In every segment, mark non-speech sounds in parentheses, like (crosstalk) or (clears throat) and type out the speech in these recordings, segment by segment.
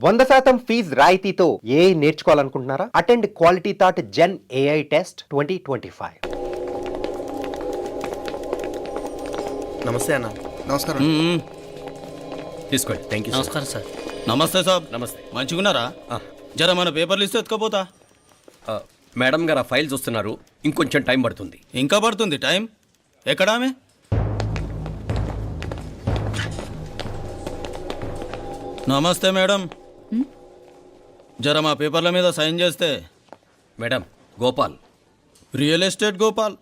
వంద శాతం ఫీజ్ రాయితీతో ఏ నేర్చుకోవాలనుకుంటున్నారా? Attend quality thought gen AI test twenty twenty five. నమస్తే అన్న. నమస్కారం. మ్మ్. తీసుకోండి. థ్యాంక్ యూ నమస్కారం సార్. నమస్తే సాబ్. నమస్తే. మంచిగున్నారా. జర మన పేపర్లు ఇస్తే ఎత్తుకపోతా? ఆ, మేడం గారు ఆ ఫైల్ చూస్తున్నారు. ఇంకొంచెం టైం పడుతుంది. ఇంకా పడుతుంది టైం? ఎక్కడా ఆమె? నమస్తే మేడం. జర మా పేపర్ల మీద సైన్ చేస్తే. Madam Gopal. Real estate Gopal.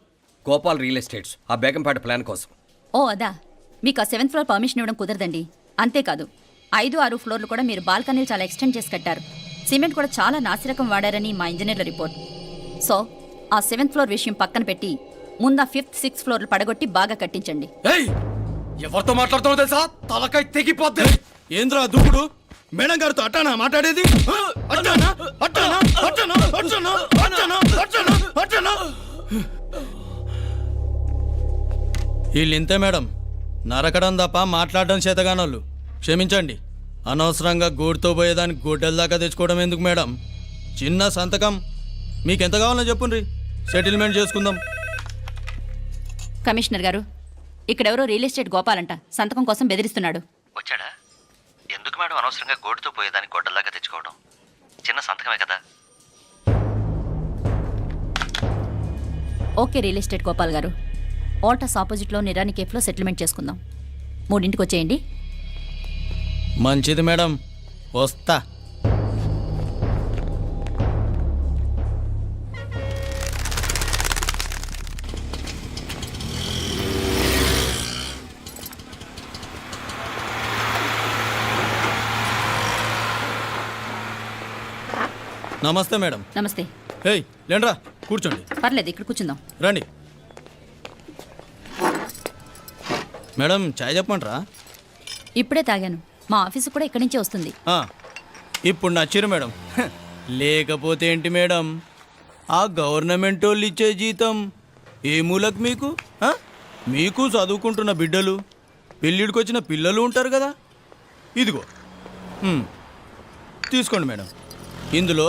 Gopal real estates ఆ బేగంపేట ప్లాన్ కోసం. ఓ అదా. మీకు ఆ సెవెంత్ ఫ్లోర్ పర్మిషన్ ఇవ్వడం కుదరదండి. అంతేకాదు ఐదు ఆరు ఫ్లోర్లు కూడా మీరు బాల్కనీలు చాలా ఎక్స్టెండ్ చేసి కట్టారు. సిమెంట్ కూడా చాలా నాసిరకం వాడారని మా ఇంజనీర్ల రిపోర్ట్. సో ఆ సెవెంత్ ఫ్లోర్ విషయం పక్కన పెట్టి ముందు ఆ ఫిఫ్త్ సిక్స్త్ ఫ్లోర్లు పడగొట్టి బాగా కట్టించండి. ఏయ్! ఎవరితో మాట్లాడుతున్నావు తెలుసా? తలకాయ తెగిపోద్ది. ఏంద్రా దూకుడు? మేడం గారితో అట్టానా మాట్లాడేది? అట్టానా? అట్టానా? అట్టానా? అట్టానా? అట్టానా? అట్టానా? అట్టానా? వీళ్ళు ఇంతే మేడం. నరకడం తప్ప మాట్లాడడం చేతగానోళ్ళు. క్షమించండి. అనవసరంగా గూడుతో పోయేదానికి గొడ్డల దాకా తెచ్చుకోవడం ఎందుకు మేడం? చిన్న సంతకం. మీకు ఎంత కావాలో చెప్పుండ్రి. సెటిల్మెంట్ చేసుకుందాం. కమిషనర్ గారు ఇక్కడెవరో రియల్ ఎస్టేట్ గోపాలంట. సంతకం కోసం బెదిరిస్తున్నాడు. వచ్చాడా? ఎందుకు మేడం అనవసరంగా గోటుతో పోయేదానికి గొడ్డల్లాగా తెచ్చుకోవడం? చిన్న సంతకమే కదా. ఓకే రియల్ ఎస్టేట్ గోపాల్ గారు. ఆల్టస్ ఆపోజిట్లో నిరాని కేఫ్లో సెటిల్మెంట్ చేసుకుందాం. మూడింటికి వచ్చేయండి మంచిది మేడం. వస్తా. నమస్తే మేడం. నమస్తే. హేయ్ లేండ్రా కూర్చోండి. పర్లేదు ఇక్కడ కూర్చుందాం. రండి. మేడం చాయ్ చెప్పమంటారా? ఇప్పుడే తాగాను. మా ఆఫీసు కూడా ఇక్కడి నుంచే వస్తుంది. ఆ, ఇప్పుడు నచ్చిరు మేడం. హ, లేకపోతే ఏంటి మేడం? ఆ గవర్నమెంట్ వాళ్ళు ఇచ్చే జీతం ఏ మూలకు మీకు? ఆ? మీకు చదువుకుంటున్న బిడ్డలు పెళ్ళిడికి వచ్చిన పిల్లలు ఉంటారు కదా? ఇదిగో. ఉమ్, తీసుకోండి మేడం. ఇందులో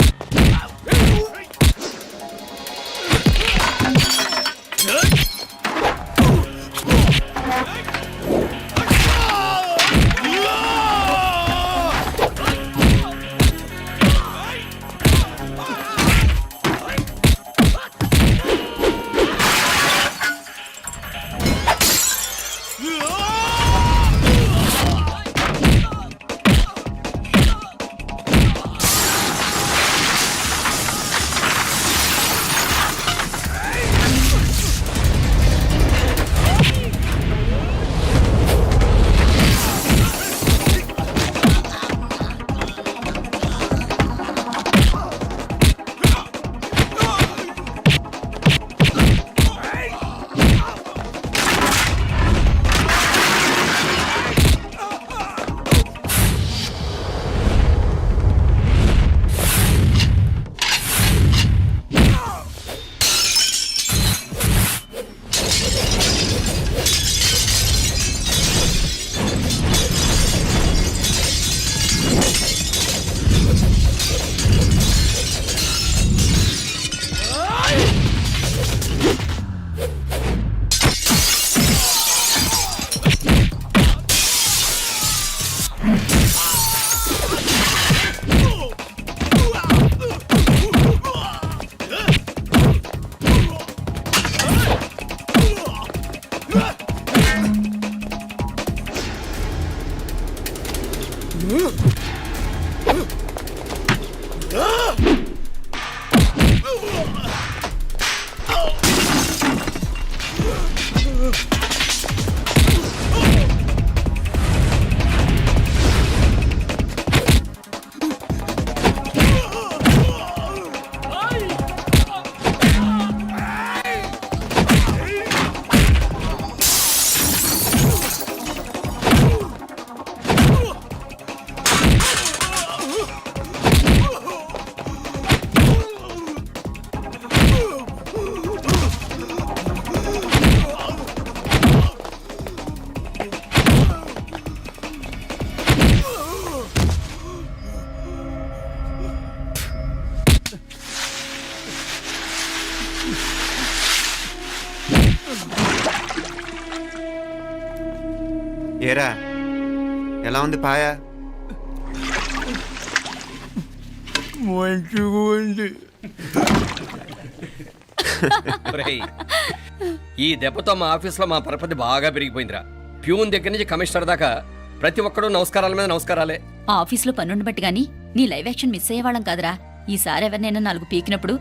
ఏరా? ఎలా ఉంది పాయ? మంచిగా ఉంది ఒరేయ్, ఈ దెబ్బతో మా ఆఫీస్లో మా పరపతి బాగా పెరిగిపోయిందిరా. ప్యూన్ దగ్గర నుంచి కమిషనర్ దాకా ప్రతి ఒక్కడు నమస్కారాల మీద నమస్కారాలే. ఆ ఆఫీస్లో పనుండి బట్టి గాని నీ లైవ్ యాక్షన్ మిస్ అయ్యేవాళ్ళం కాదురా. ఈసారి ఎవరినైనా నాలుగు పీకినప్పుడు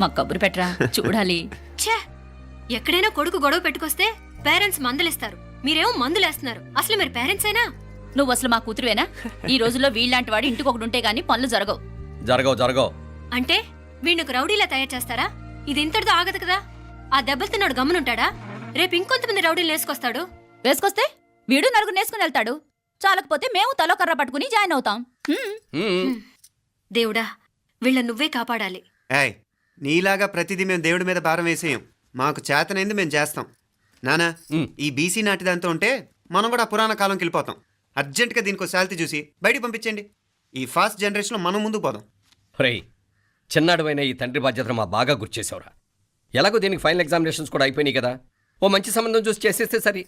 మాకు కబురు పెట్టరా చూడాలి. (laughs) ఛే ఎక్కడైనా కొడుకు గొడవ పెట్టుకొస్తే పేరెంట్స్ మందులేస్తారు. మీరేమో మందులేస్తున్నారు. అసలు మీరు పేరెంట్స్ అయినా? నువ్వు అసలు మా కూతురువేనా? ఈ రోజుల్లో వీళ్ళలాంటి వాడు ఇంటికి ఒకటి ఉంటే గానీ పనులు జరగవు. జరగవు జరగవు. అంటే వీణ్ణకు రౌడీలా తయారు చేస్తారా? ఇది ఇంతటితో ఆగదు కదా? ఆ దెబ్బలతో నాడు గమనుంటాడా? రేపు ఇంకొంతమంది రౌడీలు వేసుకొస్తాడు? వేసుకొస్తే వీడు నలుగురు నేసుకుని వెళ్తాడు. చాలకపోతే మేము తలో కర్ర పట్టుకుని జాయిన్ అవుతాం. హ్మ్. దేవుడా వీళ్ళ నువ్వే కాపాడాలి. ఏయ్ నీలాగా ప్రతిదీ మేము దేవుడి మీద భారం వేసేయం. మాకు చేతనైంది మేము చేస్తాం. నానా. ఈ బీసీ నాటి దాంతో ఉంటే మనం కూడా ఆ పురాణ కాలంకి వెళ్ళిపోతాం అర్జెంటుగా దీనికి శాలిటీ చూసి బయటికి పంపించండి. ఈ ఫాస్ట్ జనరేషన్లో మనం ముందుకు పోదాం. ఒరేయ్ చిన్నాడువైన ఈ తండ్రి బాధ్యతను మా బాగా గుర్చేసావురా ఎలాగో దీనికి ఫైనల్ ఎగ్జామినేషన్స్ కూడా అయిపోయినాయి కదా. ఓ మంచి సంబంధం చూసి చేసేస్తే సరి.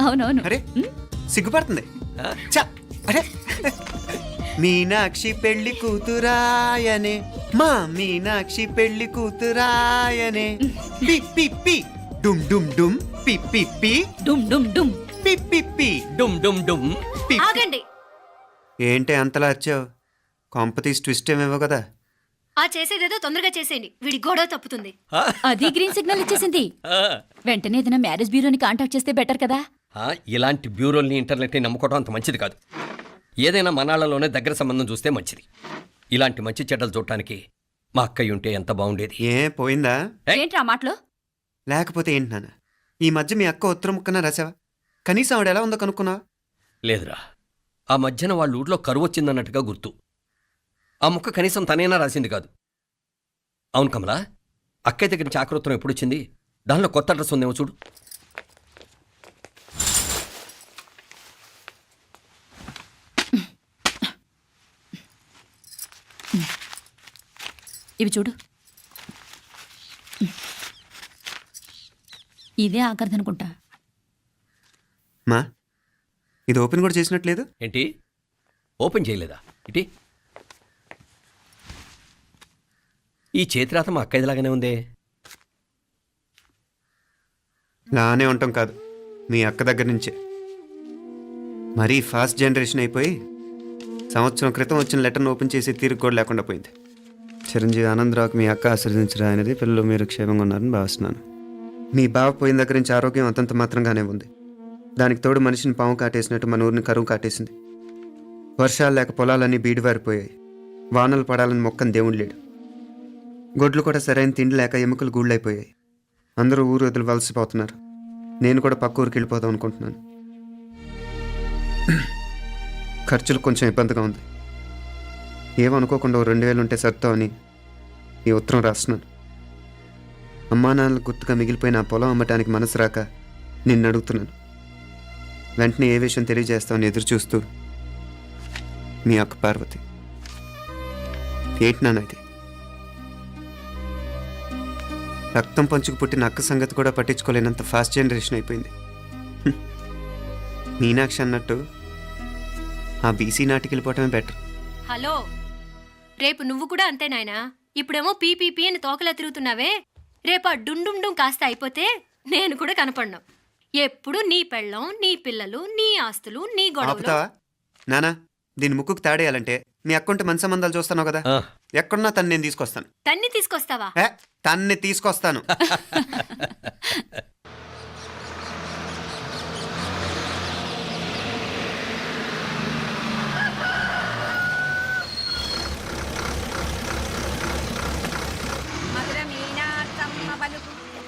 అవునవును. అరే సిగ్గుపడుతుంది. చ అరే. మీనాక్షి పెళ్ళి కూతురాయనే. మా మీనాక్షి పెళ్ళి కూతురాయనే. పి పి పి. డుమ్ డుమ్ డుమ్. పి పి పి. డుమ్ డుమ్ డుమ్. పి పి పి. డుమ్ డుమ్ డుమ్. పి ఆగండి. ఏంటి అంతలా వచ్చావు కాంపతీస్ ట్విస్ట్ ఏమేవో కదా. ఆ చేసేదేదో తొందరగా చేసేయండి. వీడి గొడవ తప్పుతుంది. ఆ, అది గ్రీన్ సిగ్నల్ ఇచ్చేసింది. వెంటనే ఏదైనా మ్యారేజ్ బ్యూరోని కాంటాక్ట్ చేస్తే బెటర్ కదా. ఇలాంటి బ్యూరోల్ని ఇంటర్నెట్ని నమ్ముకోవడం అంత మంచిది కాదు. ఏదైనా మనాళ్ళలోనే దగ్గర సంబంధం చూస్తే మంచిది. ఇలాంటి మంచి చెడ్డలు చూడటానికి మా అక్కయ్య ఉంటే ఎంత బాగుండేది. ఏ పోయిందా. ఏంట్రా ఆ మాటలు? లేకపోతే ఏంటి నాన్న? ఈ మధ్య మీ అక్క ఉత్తరం ముక్కన రాసావా? కనీసం ఆవిడ ఎలా ఉందో కనుక్కున్నావా? లేదురా. ఆ మధ్యన వాళ్ళ ఊర్లో కరువు వచ్చిందన్నట్టుగా గుర్తు. ఆ ముక్క కనీసం తనైనా రాసింది కాదు. అవును కమలా అక్కయ్య దగ్గర నుంచి ఆకృతం ఎప్పుడు వచ్చింది దానిలో కొత్త అడ్రస్ ఉందేమో చూడు. ఇవి చూడు. ఇదే ఆఖరిదనుకుంటా మా ఇది ఓపెన్ కూడా చేసినట్లేదు? ఏంటి? ఓపెన్ చేయలేదా? ఇటీ. ఈ చేతిరాత మా అక్కయ్యలాగానే ఉందే? లానే ఉంటాం కాదు మీ అక్క దగ్గర నుంచే. మరీ ఫాస్ట్ జనరేషన్ అయిపోయి సంవత్సరం క్రితం వచ్చిన లెటర్ను ఓపెన్ చేసి తీరుకు కూడా లేకుండా పోయింది. చిరంజీవి ఆనందరావుకి మీ అక్క ఆశీర్వదించరా అనేది పిల్లలు మీరు క్షేమంగా ఉన్నారని భావిస్తున్నాను. మీ బావ పోయిన దగ్గర నుంచి ఆరోగ్యం అంతంత మాత్రంగానే ఉంది. దానికి తోడు మనిషిని పాము కాటేసినట్టు మన ఊరిని కరువు కాటేసింది. వర్షాలు లేక పొలాలన్నీ బీడివారిపోయాయి. వానలు పడాలని మొక్కని దేవుడు లేడు. గొడ్లు కూడా సరైన తిండి లేక ఎముకలు గూళ్ళైపోయాయి. అందరూ ఊరు వదిలి వలసిపోతున్నారు. నేను కూడా పక్క ఊరికి వెళ్ళిపోదాం అనుకుంటున్నాను. (clears throat) ఖర్చులు కొంచెం ఇబ్బందిగా ఉంది. ఏమనుకోకుండా రెండు వేలు ఉంటే సర్దామని ఈ ఉత్తరం రాస్తున్నాను. అమ్మా నాన్నలు గుర్తుగా మిగిలిపోయిన ఆ పొలం అమ్మటానికి మనసు రాక నిన్ను అడుగుతున్నాను. వెంటనే ఏ విషయం తెలియజేస్తామని ఎదురు చూస్తూ మీ అక్క పార్వతి. ఏంటి నాన్న ఇది? రక్తం పంచుకు పుట్టిన అక్క సంగతి కూడా పట్టించుకోలేనంత ఫాస్ట్ జనరేషన్ అయిపోయింది. మీనాక్షి అన్నట్టు ఆ బీసీ నాటికి వెళ్ళిపోవటమే బెటర్. హలో. రేపు నువ్వు కూడా అంతే నాయనా. ఇప్పుడేమో పీపీపీ అని తోకలా తిరుగుతున్నావే. రేపు ఆ డుండుం డుం కాస్త అయిపోతే నేను కూడా కనపడను. ఎప్పుడు నీ పెళ్ళం నీ పిల్లలు నీ ఆస్తులు నీ గొడవలు. ఆపుతావా? నానా దీని ముక్కుకు తాడేయాలంటే మీ అక్కంటే మంచి సంబంధాలు చూస్తాను కదా. ఆ, ఎక్కడున్నా తను నేను తీసుకొస్తాను. తన్ని తీసుకొస్తావా? ఏ తన్ని తీసుకొస్తాను. (laughs)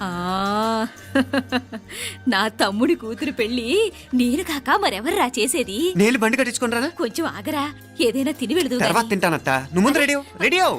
ఆ. (laughs) నా తమ్ముడి కూతురు పెళ్ళి నేను కాక మరెవర్రా చేసేది? నేను బండి కట్టించుకుంటారా కొంచెం ఆగరా ఏదైనా తిని వెళదు తర్వాత తింటానత్తా. నువ్వు ముందు రెడీ. రెడీ అవు